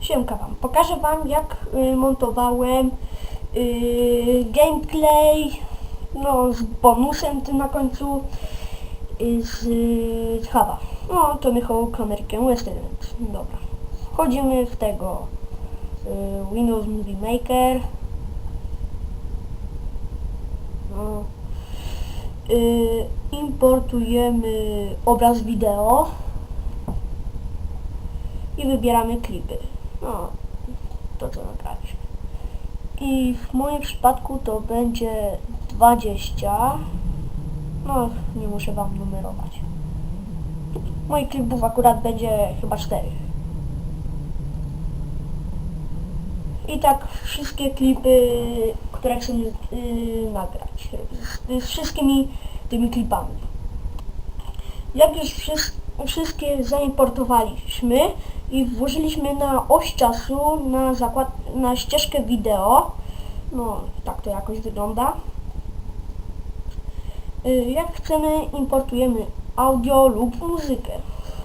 Siemka wam. Pokażę wam jak y, montowałem y, gameplay no z bonusem tym na końcu y, z y, Java. No to Michał American West. Dobra. Wchodzimy w tego y, Windows Movie Maker. No. Y, importujemy obraz wideo i wybieramy klipy. Co nagraliśmy. I w moim przypadku to będzie 20. No, nie muszę wam numerować. Moich klipów akurat będzie chyba 4. I tak wszystkie klipy, które chcę yy, nagrać. Z, z wszystkimi tymi klipami. Jak już wszys- wszystkie zaimportowaliśmy i włożyliśmy na oś czasu, na zakład, na ścieżkę wideo, no tak to jakoś wygląda. Y, Jak chcemy, importujemy audio lub muzykę.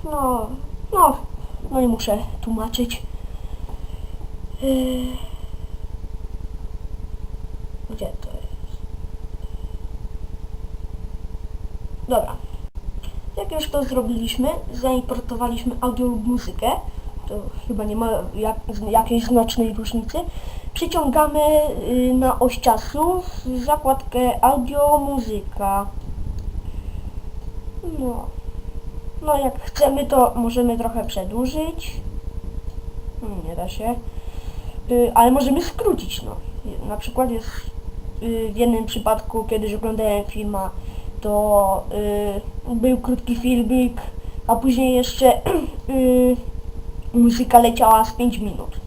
No, no, no nie muszę tłumaczyć. Y, Gdzie to jest? Dobra. Jak już to zrobiliśmy, zaimportowaliśmy audio lub muzykę, to chyba nie ma jak, jakiejś znacznej różnicy, przyciągamy y, na oś czasu zakładkę audio, muzyka. No. No jak chcemy to możemy trochę przedłużyć. Hmm, Nie da się. Y, ale możemy skrócić, no. Na przykład jest y, w jednym przypadku, kiedyś oglądałem filma, to y, był krótki filmik, a później jeszcze y, muzyka leciała z 5 minut.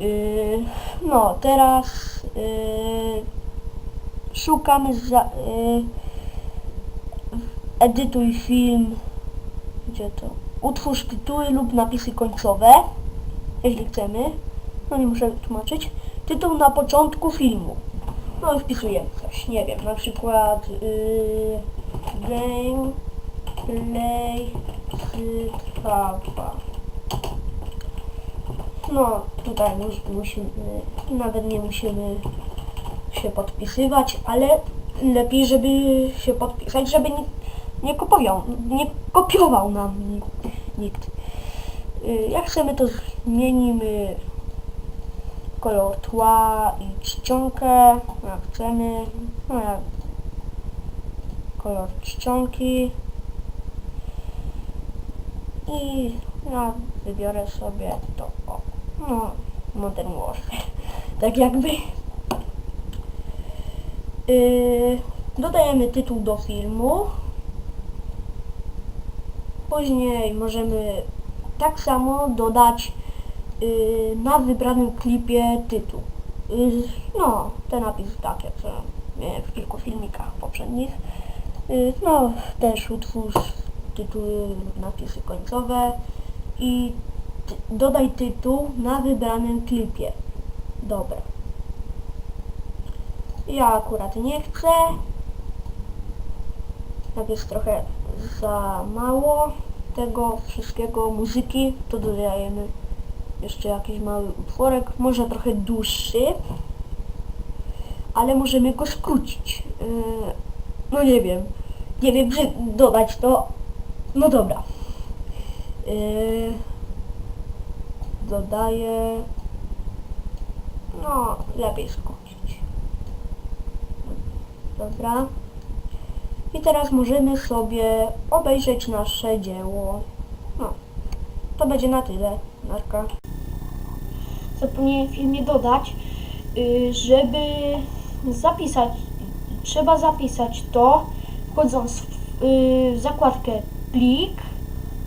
Y, no, teraz y, szukamy za, y, edytuj film, gdzie to? Utwórz tytuły lub napisy końcowe, jeśli chcemy. No nie muszę tłumaczyć. Tytuł na początku filmu. No i wpisujemy coś, nie wiem, na przykład yy, gameplay z Java. No tutaj mus, musimy, nawet nie musimy się podpisywać, ale lepiej, żeby się podpisać, żeby nie, nie kopiował, nie kopiował nam nikt. nikt. Y, Jak chcemy to zmienimy kolor tła i czcionkę, jak chcemy, no jak kolor czcionki i ja wybiorę sobie to, o, no, Modern Warfare, tak jakby. Yy, dodajemy tytuł do filmu, później możemy tak samo dodać na wybranym klipie tytuł. Yy, no, te napisy takie, co miałem w kilku filmikach poprzednich. No, też utwórz tytuły napisy końcowe i ty, dodaj tytuł na wybranym klipie. Dobra. Ja akurat nie chcę. Jak jest trochę za mało tego wszystkiego muzyki, to dodajemy jeszcze jakiś mały utworek, może trochę dłuższy, ale możemy go skrócić. Yy, no nie wiem, nie wiem, czy dodać to. No dobra. Yy, dodaję. No, lepiej skrócić. Dobra. I teraz możemy sobie obejrzeć nasze dzieło. No, to będzie na tyle. Narka. zapomniałem w filmie dodać, y, żeby zapisać, trzeba zapisać to, wchodząc w y, zakładkę plik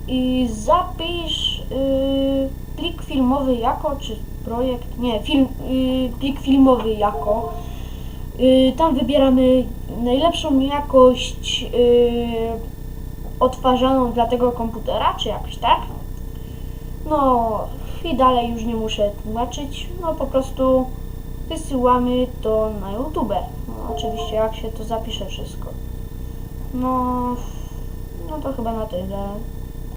i zapisz y, plik filmowy jako, czy projekt, nie, film, plik filmowy jako. Tam wybieramy najlepszą jakość odtwarzaną dla tego komputera, czy jakoś tak. No i dalej już nie muszę tłumaczyć, no po prostu wysyłamy to na YouTube. No, oczywiście jak się to zapisze wszystko. No, no to chyba na tyle.